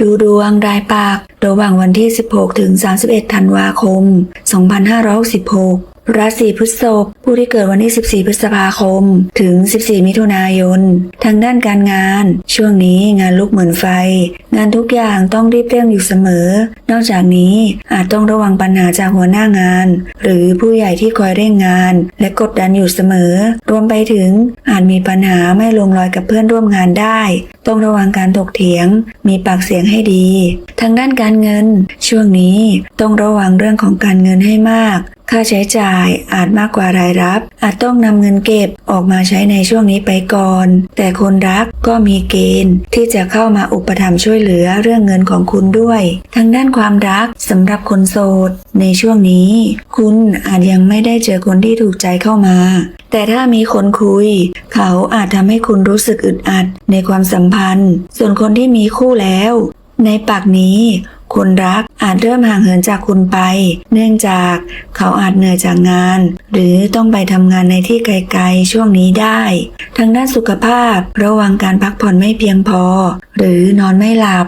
ดูดวงรายปาก ระหว่างวันที่ 16 ถึง 31 ธันวาคม 2566 ราศีพฤษภผู้ที่เกิดวันที่ 14 พฤษภาคม ถึง 14 มิถุนายน ทางด้านการงาน ช่วงนี้งานลุกเหมือนไฟ งานทุกอย่างต้องรีบเร่งอยู่เสมอ นอกจากนี้อาจต้องระวังปัญหาจากหัวหน้างาน หรือผู้ใหญ่ที่คอยเร่งงาน และกดดันอยู่เสมอ รวมไปถึงอาจมีปัญหาไม่ลงรอยกับเพื่อนร่วมงานได้ ต้องระวังการถกเถียง มีปากเสียงให้ดีทางด้านการเงิน ช่วงนี้ต้องระวังเรื่องของการเงินให้มาก ค่าใช้จ่ายอาจมากกว่ารายรับ อาจต้องนำเงินเก็บออกมาใช้ในช่วงนี้ไปก่อน แต่คนรักก็มีเกณฑ์ ที่จะเข้ามาอุปถัมภ์ช่วยเหลือเรื่องเงินของคุณด้วย ทางด้านความรักสำหรับคนโสด ในช่วงนี้ คุณอาจยังไม่ได้เจอคนที่ถูกใจเข้ามา แต่ถ้ามีคนคุย เขาอาจทำให้คุณรู้สึกอึดอัดในความสัมพันธ์ ส่วนคนที่มีคู่แล้ว ในปากนี้คนรักอาจเริ่มห่างเหินจากคุณไป เนื่องจากเขาอาจเหนื่อยจากงาน หรือต้องไปทำงานในที่ไกลๆช่วงนี้ได้ ทางด้านสุขภาพระวังการพักผ่อนไม่เพียงพอ หรือนอนไม่หลับ